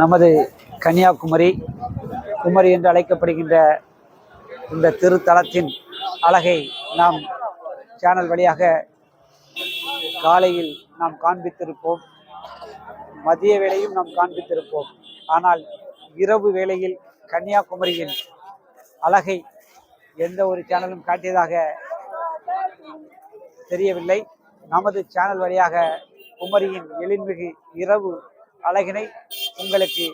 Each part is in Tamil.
நமது கன்னியாகுமரி குமரி என்று அழைக்கப்படுகின்ற இந்த திருத்தலத்தின் அழகை நாம் சேனல் வழியாக காலையில் நாம் காண்பித்திருப்போம். மதிய வேளையும் நாம் காண்பித்திருப்போம். ஆனால் இரவு வேளையில் கன்னியாகுமரியின் அழகை எந்த ஒரு சேனலும் காட்டியதாக தெரியவில்லை. நமது சேனல் வழியாக குமரியின் எழில்மிகு இரவு அழகினை உங்களுக்கு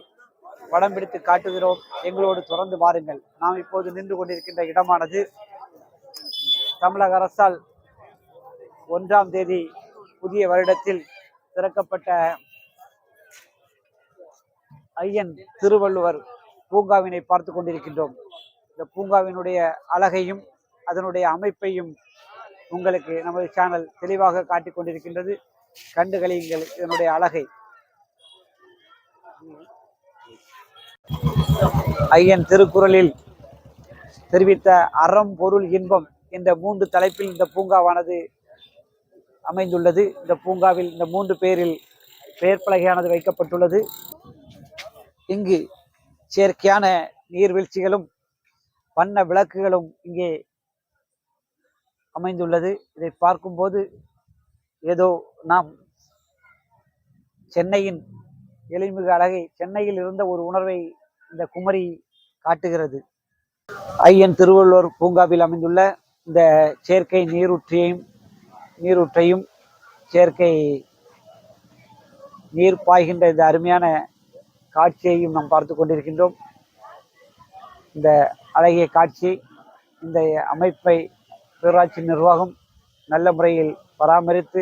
படம் பிடித்து காட்டுகிறோம். எங்களோடு தொடர்ந்து பாருங்கள் நாம் இப்போது நின்று கொண்டிருக்கின்ற இடமானது தமிழக அரசால் ஒன்றாம் தேதி புதிய வருடத்தில் திறக்கப்பட்ட ஐயன் திருவள்ளுவர் பூங்காவினை பார்த்து கொண்டிருக்கின்றோம். இந்த பூங்காவினுடைய அழகையும் அதனுடைய அமைப்பையும் உங்களுக்கு நமது சேனல் தெளிவாக காட்டிக் கொண்டிருக்கின்றது. கண்டு களியுங்கள் இதனுடைய அழகை. ஐயன் திருக்குறளில் தெரிவித்த அறம் பொருள் இன்பம் என்ற மூன்று தலைப்பில் இந்த பூங்காவானது அமைந்துள்ளது. இந்த பூங்காவில் இந்த மூன்று பேரில் பெயர் பலகையானது வைக்கப்பட்டுள்ளது. இங்கு செயற்கையான நீர்வீழ்ச்சிகளும் வண்ண விளக்குகளும் இங்கே அமைந்துள்ளது. இதை பார்க்கும்போது ஏதோ நாம் சென்னையின் எழில்மிகு அழகை சென்னையில் இருந்த ஒரு உணர்வை இந்த குமரி காட்டுகிறது. ஐயன் திருவள்ளுவர் பூங்காவில் அமைந்துள்ள இந்த செயற்கை நீரூற்றியையும் நீரூற்றையும் செயற்கை நீர் பாய்கின்ற இந்த அருமையான காட்சியையும் நாம் பார்த்து கொண்டிருக்கின்றோம். இந்த அழகிய காட்சி இந்த அமைப்பை பேராட்சி நிர்வாகம் நல்ல முறையில் பராமரித்து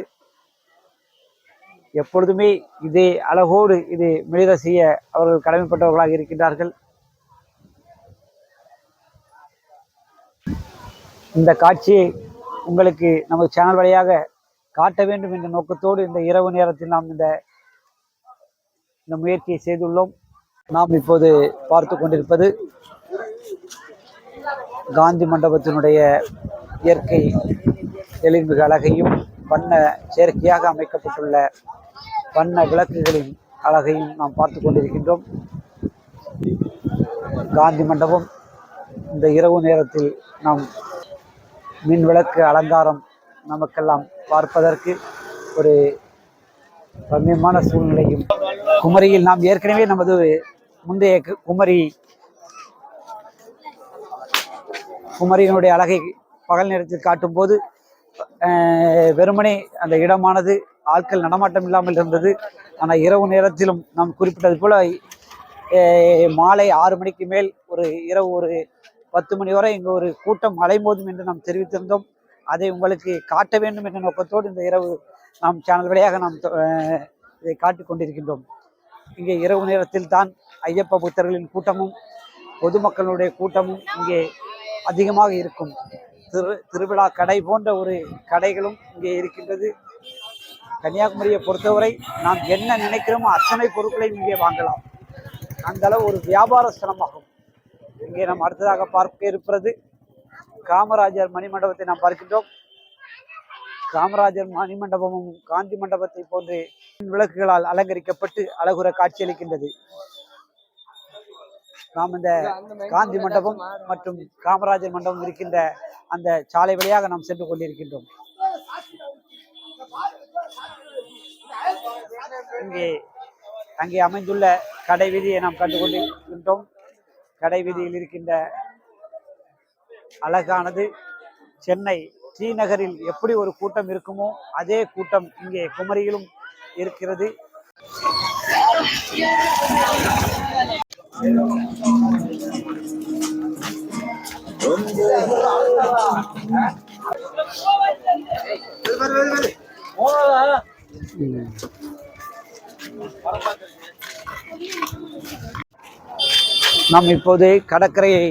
எப்பொழுதுமே இதே அழகோடு இது மிளிர செய்ய அவர்கள் கடமைப்பட்டவர்களாக இருக்கின்றார்கள். இந்த காட்சியை உங்களுக்கு நமது சேனல் வழியாக காட்ட வேண்டும் என்ற நோக்கத்தோடு இந்த இரவு நேரத்தில் நாம் இந்த இந்த முயற்சியை செய்துள்ளோம். நாம் இப்போது பார்த்து கொண்டிருப்பது காந்தி மண்டபத்தினுடைய இயற்கை எழில்மிகு அழகையும் வண்ண செயற்கையாக அமைக்கப்பட்டுள்ள வண்ண விளக்குகளின் அழகையும் நாம் பார்த்து கொண்டிருக்கின்றோம். காந்தி மண்டபம் இந்த இரவு நேரத்தில் நாம் மின் விளக்கு அலங்காரம் நமக்கெல்லாம் பார்ப்பதற்கு ஒரு ரம்யமான சூழ்நிலையும். குமரியில் நாம் ஏற்கனவே நமது முந்தைய கு- குமரி குமரியினுடைய அழகை பகல் நேரத்தில் காட்டும்போது போது வெறுமனே அந்த இடமானது ஆட்கள் நடமாட்டம் இல்லாமல் இருந்தது. ஆனால் இரவு நேரத்திலும் நாம் குறிப்பிட்டது போல மாலை ஆறு மணிக்கு மேல் ஒரு இரவு ஒரு பத்து மணி வரை இங்கு ஒரு கூட்டம் அலைமோதும் என்று நாம் தெரிவித்திருந்தோம். அதை உங்களுக்கு காட்ட வேண்டும் என்ற நோக்கத்தோடு இந்த இரவு நாம் சேனல் வழியாக நாம் தொ- இதை காட்டிக் கொண்டிருக்கின்றோம். இங்கே இரவு நேரத்தில் தான் ஐயப்ப புத்தர்களின் கூட்டமும் பொதுமக்களுடைய கூட்டமும் இங்கே அதிகமாக இருக்கும். திரு திருவிழா கடை போன்ற ஒரு கடைகளும் இங்கே இருக்கின்றது. கன்னியாகுமரியை பொறுத்தவரை நாம் என்ன நினைக்கிறோமோ அத்தனை பொருட்களையும் இங்கே வாங்கலாம். அந்த அளவு ஒரு வியாபார ஸ்தலமாகும் இங்கே நாம் அடுத்ததாக பார்க்க இருப்பது காமராஜர் மணிமண்டபத்தை நாம் பார்க்கின்றோம். காமராஜர் மணிமண்டபமும் காந்தி மண்டபத்தை போன்று விளக்குகளால் அலங்கரிக்கப்பட்டு அழகுற காட்சியளிக்கின்றது நாம் இந்த காந்தி மண்டபம் மற்றும் காமராஜர் மண்டபம் இருக்கின்ற அந்த சாலை வழியாக நாம் சென்று கொண்டிருக்கின்றோம். இங்கே அங்கே அமைந்துள்ள கடை வீதியை நாம் கண்டுகொண்டிருக்கின்றோம். கடை வீதியில் இருக்கின்ற அழகானது சென்னை டி நகரில் எப்படி ஒரு கூட்டம் இருக்குமோ அதே கூட்டம் இங்கே குமரியிலும் இருக்கிறது. நாம் இப்போது கடற்கரையை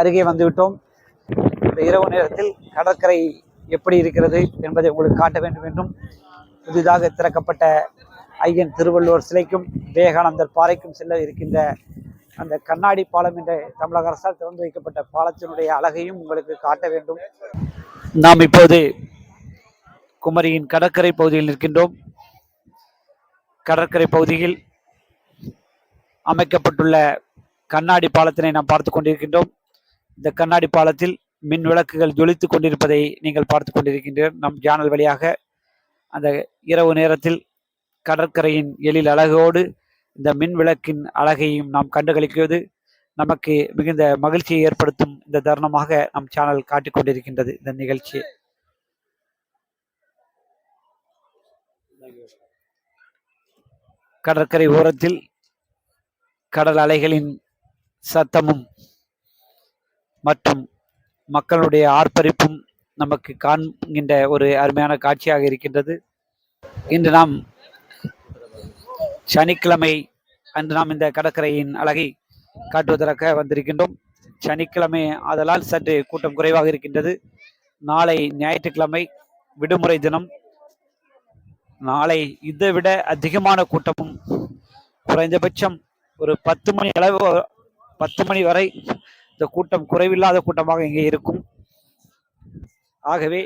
அருகே வந்துவிட்டோம். இந்த இரவு நேரத்தில் கடற்கரை எப்படி இருக்கிறது என்பதை உங்களுக்கு காட்ட வேண்டும் என்றும் புதிதாக திறக்கப்பட்ட ஐயன் திருவள்ளுவர் சிலைக்கும் விவேகானந்தர் பாறைக்கும் செல்ல இருக்கின்ற அந்த கண்ணாடி பாலம் என்ற தமிழக அரசால் திறந்து வைக்கப்பட்ட பாலத்தினுடைய அழகையும் உங்களுக்கு காட்ட வேண்டும். நாம் இப்போது குமரியின் கடற்கரை பகுதியில் நிற்கின்றோம். கடற்கரை பகுதியில் அமைக்கப்பட்டுள்ள கண்ணாடி பாலத்தினை நாம் பார்த்து கொண்டிருக்கின்றோம். இந்த கண்ணாடி பாலத்தில் மின் விளக்குகள் ஜொலித்துக் கொண்டிருப்பதை நீங்கள் பார்த்து கொண்டிருக்கின்றீர்கள். நம் சேனல் வழியாக அந்த இரவு நேரத்தில் கடற்கரையின் எழில் அழகோடு இந்த மின் விளக்கின் அழகையும் நாம் கண்டுகளிக்குவது நமக்கு மிகுந்த மகிழ்ச்சியை ஏற்படுத்தும் இந்த தருணமாக நம் சேனல் காட்டிக் கொண்டிருக்கின்றது. இந்த நிகழ்ச்சி. கடற்கரை ஓரத்தில் கடல் அலைகளின் சத்தமும் மற்றும் மக்களுடைய ஆர்ப்பரிப்பும் நமக்கு காண்கின்ற ஒரு அருமையான காட்சியாக இருக்கின்றது. இன்று நாம் சனிக்கிழமை அன்று நாம் இந்த கடற்கரையின் அழகை காட்டுவதற்காக வந்திருக்கின்றோம். சனிக்கிழமை ஆதலால் சற்று கூட்டம் குறைவாக இருக்கின்றது. நாளை ஞாயிற்றுக்கிழமை விடுமுறை தினம். நாளை இதை விட அதிகமான கூட்டமும் குறைந்தபட்சம் ஒரு பத்து மணி அளவு பத்து மணி வரை இந்த கூட்டம் குறைவில்லாத கூட்டமாக இங்கே இருக்கும். ஆகவே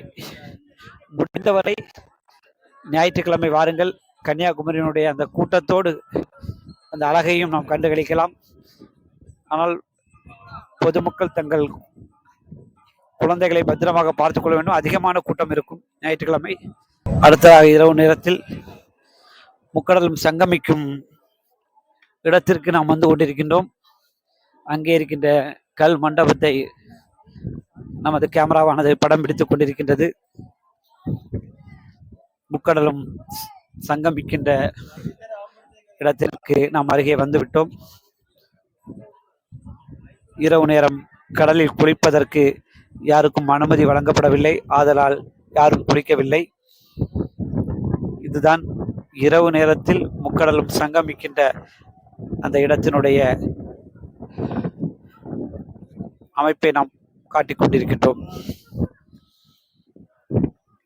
முடிந்தவரை ஞாயிற்றுக்கிழமை வாருங்கள். கன்னியாகுமரியினுடைய அந்த கூட்டத்தோடு அந்த அழகையும் நாம் கண்டுகளிக்கலாம். ஆனால் பொதுமக்கள் தங்கள் குழந்தைகளை பத்திரமாக பார்த்துக்கொள்ள வேண்டும். அதிகமான கூட்டம் இருக்கும். ஞாயிற்றுக்கிழமை அடுத்ததாக இரவு நேரத்தில் முக்கடலும் சங்கமிக்கும் இடத்திற்கு நாம் வந்து கொண்டிருக்கின்றோம். அங்கே இருக்கின்ற கல் மண்டபத்தை நமது கேமராவானது படம் பிடித்துக் கொண்டிருக்கின்றது. முக்கடலும் சங்கமிக்கின்ற இடத்திற்கு நாம் அருகே வந்துவிட்டோம் இரவு நேரம் கடலில் குளிப்பதற்கு யாருக்கும் அனுமதி வழங்கப்படவில்லை. ஆதலால் யாரும் குளிக்கவில்லை. இதுதான் இரவு நேரத்தில் முக்கடலும் சங்கமிக்கின்ற அந்த இடத்தினுடைய அமைப்பை நாம் காட்டிக் கொண்டிருக்கின்றோம்.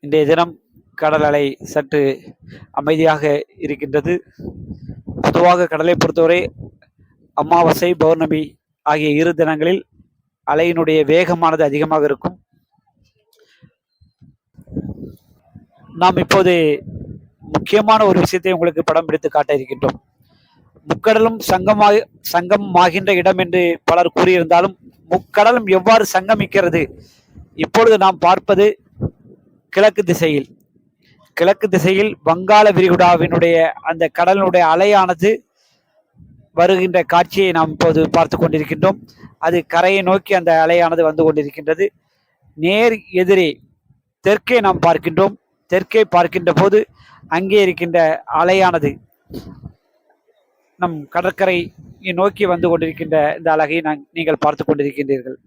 இன்றைய தினம் கடல் அலை சற்று அமைதியாக இருக்கின்றது. பொதுவாக கடலை பொறுத்தவரை அமாவாசை பௌர்ணமி ஆகிய இரு தினங்களில் அலையினுடைய வேகமானது அதிகமாக இருக்கும். நாம் இப்போது முக்கியமான ஒரு விஷயத்தை உங்களுக்கு படம் பிடித்து காட்ட இருக்கின்றோம். முக்கடலும் சங்கமாக சங்கமாகின்ற இடம் என்று பலர் கூறியிருந்தாலும் முக்கடலும் எவ்வாறு சங்கமிக்கிறது? இப்பொழுது நாம் பார்ப்பது கிழக்கு திசையில். கிழக்கு திசையில் வங்காள விரிகுடாவினுடைய அந்த கடலினுடைய அலையானது வருகின்ற காட்சியை நாம் இப்போது பார்த்து கொண்டிருக்கின்றோம். அது கரையை நோக்கி அந்த அலையானது வந்து கொண்டிருக்கின்றது. நேர் எதிரே தெற்கே நாம் பார்க்கின்றோம். தெற்கே பார்க்கின்ற போது அங்கே இருக்கின்ற அலையானது நம் கடற்கரையை நோக்கி வந்து கொண்டிருக்கின்ற இந்த அழகை நான் நீங்கள் பார்த்து கொண்டிருக்கின்றீர்கள்.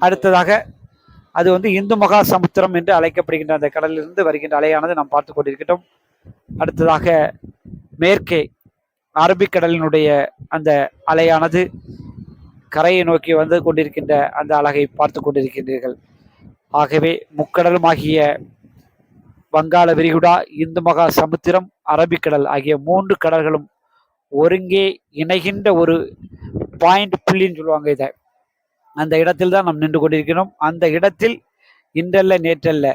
அடுத்ததாக அது வந்து இந்து மகா சமுத்திரம் என்று அழைக்கப்படுகின்ற அந்த கடலிலிருந்து வருகின்ற அலையானது நாம் பார்த்து கொண்டிருக்கின்றோம். அடுத்ததாக மேற்கே அரபிக்கடலினுடைய அந்த அலையானது கரையை நோக்கி வந்து கொண்டிருக்கின்ற அந்த அழகை பார்த்து கொண்டிருக்கின்றீர்கள். ஆகவே முக்கடலுமாகிய வங்காள விரிகுடா இந்து மகா சமுத்திரம் அரபிக்கடல் ஆகிய மூன்று கடல்களும் ஒருங்கே இணைகின்ற ஒரு பாயிண்ட் புள்ளின்னு சொல்லுவாங்க இதை. அந்த இடத்தில் தான் நாம் நின்று கொண்டிருக்கிறோம். அந்த இடத்தில் இன்றல்ல நேற்றல்ல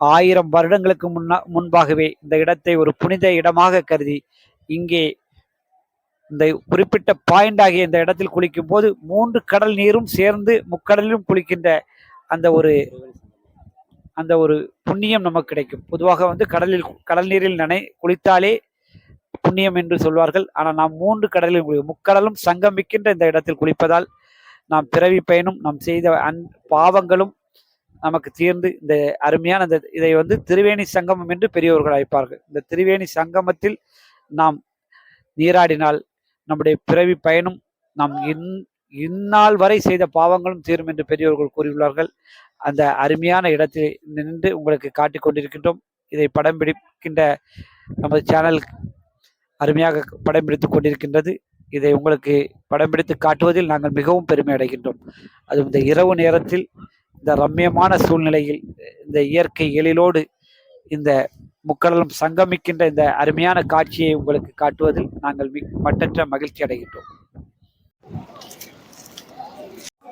ஆயிரம் வருடங்களுக்கு முன்னா முன்பாகவே இந்த இடத்தை ஒரு புனித இடமாக கருதி இங்கே இந்த குறிப்பிட்ட பாயிண்ட் ஆகிய இந்த இடத்தில் குளிக்கும் போது மூன்று கடல் நீரும் சேர்ந்து முக்கடலிலும் குளிக்கின்ற அந்த ஒரு அந்த ஒரு புண்ணியம் நமக்கு கிடைக்கும். பொதுவாக வந்து கடலில் கடல் நீரில் நனை குளித்தாலே புண்ணியம் என்று சொல்வார்கள். ஆனால் நாம் மூன்று கடலில் குளி முக்கடலும் சங்கமிக்கின்ற இந்த இடத்தில் குளிப்பதால் நாம் பிறவி பயனும் நாம் செய்த அன் பாவங்களும் நமக்கு தீர்ந்து இந்த அருமையான இந்த இதை வந்து திருவேணி சங்கமம் என்று பெரியவர்கள் அழைப்பார்கள். இந்த திரிவேணி சங்கமத்தில் நாம் நீராடினால் நம்முடைய பிறவி பயனும் நாம் இன் இந்நாள் வரை செய்த பாவங்களும் தீரும் என்று பெரியவர்கள் கூறியுள்ளார்கள். அந்த அருமையான இடத்தில் நின்று உங்களுக்கு காட்டிக் கொண்டிருக்கின்றோம். இதை படம் பிடிக்கின்ற நமது சேனல் அருமையாக படம் பிடித்துக் கொண்டிருக்கின்றது. இதை உங்களுக்கு படம் பிடித்து காட்டுவதில் நாங்கள் மிகவும் பெருமை அடைகின்றோம். அது இந்த இரவு நேரத்தில் இந்த ரம்மியமான சூழ்நிலையில் இந்த இயற்கை எழிலோடு இந்த முக்கடலும் சங்கமிக்கின்ற இந்த அருமையான காட்சியை உங்களுக்கு காட்டுவதில் நாங்கள் மி- மட்டற்ற மகிழ்ச்சி அடைகின்றோம் நான் சுத்தமா மீனா கொலை போச்சு நான் தள்ளி தள்ளி போனேன்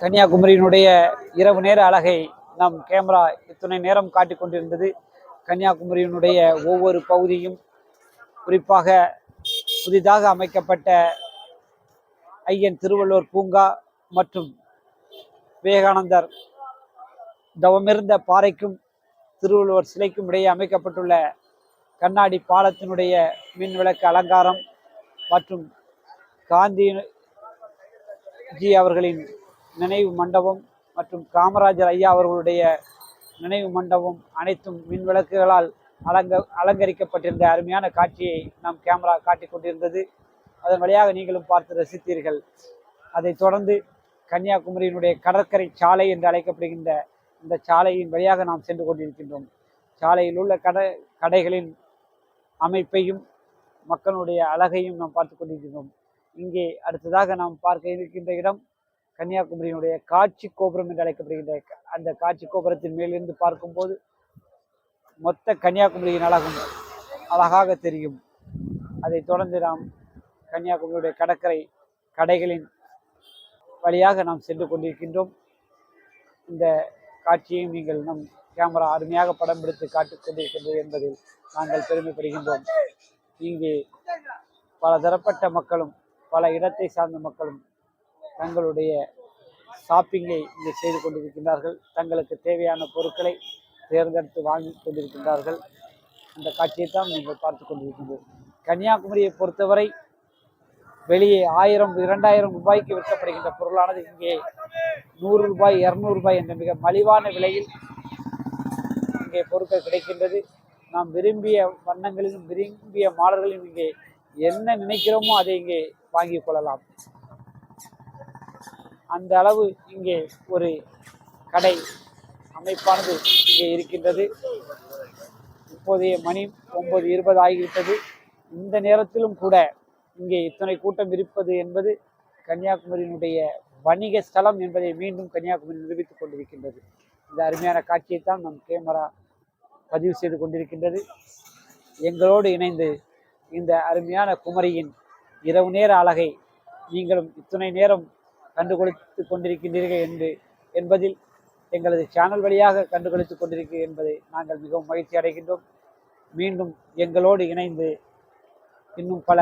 கன்னியாகுமரியினுடைய இரவு நேர அழகை நம் கேமரா இத்தனை நேரம் காட்டிக் கொண்டிருந்தது. கன்னியாகுமரியினுடைய ஒவ்வொரு பகுதியும் குறிப்பாக புதிதாக அமைக்கப்பட்ட ஐயன் திருவள்ளுவர் பூங்கா மற்றும் விவேகானந்தர் தவமிருந்த பாறைக்கும் திருவள்ளுவர் சிலைக்கும் இடையே அமைக்கப்பட்டுள்ள கண்ணாடி பாலத்தினுடைய மின் விளக்கு அலங்காரம் மற்றும் காந்தி ஜி அவர்களின் நினைவு மண்டபம் மற்றும் காமராஜர் ஐயா அவர்களுடைய நினைவு மண்டபம் அனைத்தும் மின் விளக்குகளால் அலங்க அலங்கரிக்கப்பட்டிருந்த அருமையான காட்சியை நம் கேமரா காட்டிக் கொண்டிருந்தது. அதன் வழியாக நீங்களும் பார்த்து ரசித்தீர்கள். அதைத் தொடர்ந்து கன்னியாகுமரியினுடைய கடற்கரை சாலை என்று அழைக்கப்படுகின்ற இந்த சாலையின் வழியாக நாம் சென்று கொண்டிருக்கின்றோம். சாலையில் உள்ள கடை கடைகளின் அமைப்பையும் மக்களுடைய அழகையும் நாம் பார்த்து கொண்டிருக்கின்றோம். இங்கே அடுத்ததாக நாம் பார்க்க இருக்கின்ற இடம் கன்னியாகுமரியினுடைய காட்சி கோபுரம் என்று அழைக்கப்படுகின்ற அந்த காட்சி கோபுரத்தின் மேலிருந்து பார்க்கும்போது மொத்த கன்னியாகுமரியின் அழகும் அழகாக தெரியும். அதைத் தொடர்ந்து நாம் கன்னியாகுமரியுடைய கடற்கரை கடைகளின் வழியாக நாம் சென்று கொண்டிருக்கின்றோம். இந்த காட்சியையும் நீங்கள் நம் கேமரா அருமையாக படம் பிடித்து காட்டிக் கொண்டிருக்கின்றது என்பதில் நாங்கள் பெருமைப்படுகின்றோம். இங்கே பல தரப்பட்ட மக்களும் பல இடத்தை சார்ந்த மக்களும் தங்களுடைய ஷாப்பிங்கை இங்கே செய்து கொண்டிருக்கின்றார்கள். தங்களுக்கு தேவையான பொருட்களை தேர்ந்தெடுத்து வாங்கி கொண்டிருக்கின்றார்கள். அந்த காட்சியை தான் நீங்கள் பார்த்து கொண்டிருக்கின்றோம் கன்னியாகுமரியை பொறுத்தவரை வெளியே ஆயிரம் இரண்டாயிரம் ரூபாய்க்கு விற்கப்படுகின்ற பொருளானது இங்கே நூறு ரூபாய் இரநூறு ரூபாய் என்ற மிக மலிவான விலையில் இங்கே பொருட்கள் கிடைக்கின்றது. நாம் விரும்பிய வண்ணங்களிலும் விரும்பிய மாடல்களிலும் இங்கே என்ன நினைக்கிறோமோ அதை இங்கே வாங்கிக் கொள்ளலாம். அந்த அளவு இங்கே ஒரு கடை அமைப்பானது இங்கே இருக்கின்றது. இப்போதைய மணி ஒன்பது இருபது ஆகிவிட்டது. இந்த நேரத்திலும் கூட இங்கே இத்தனை கூட்டம் இருப்பது என்பது கன்னியாகுமரியினுடைய வணிக ஸ்தலம் என்பதை மீண்டும் கன்னியாகுமரி நிரூபித்துக் கொண்டிருக்கின்றது. இந்த அருமையான காட்சியை தான் நம் கேமரா பதிவு செய்து கொண்டிருக்கின்றது. எங்களோடு இணைந்து இந்த அருமையான குமரியின் இரவு நேர அழகை நீங்களும் இத்துணை நேரம் கண்டுகொடுத்து கொண்டிருக்கின்றீர்கள் என்று என்பதில் எங்களது சேனல் வழியாக கண்டுகொளித்துக் கொண்டிருக்கிறீர்கள் என்பதை நாங்கள் மிகவும் மகிழ்ச்சி அடைகின்றோம். மீண்டும் எங்களோடு இணைந்து இன்னும் பல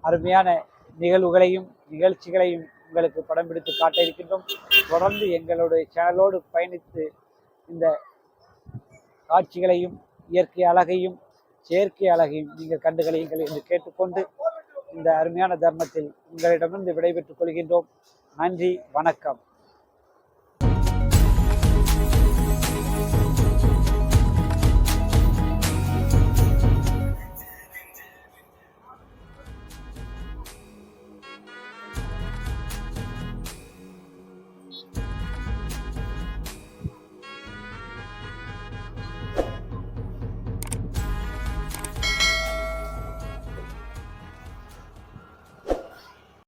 அருமையான நிகழ்வுகளையும் நிகழ்ச்சிகளையும் உங்களுக்கு படம் பிடித்து காட்ட இருக்கின்றோம். தொடர்ந்து எங்களுடைய சேனலோடு பயணித்து இந்த காட்சிகளையும் இயற்கை அழகையும் செயற்கை அழகையும் நீங்கள் கண்டுகளியுங்கள் என்று கேட்டுக்கொண்டு இந்த அருமையான தர்மத்தில் உங்களிடமிருந்து விடைபெற்றுக் கொள்கின்றோம். நன்றி வணக்கம்.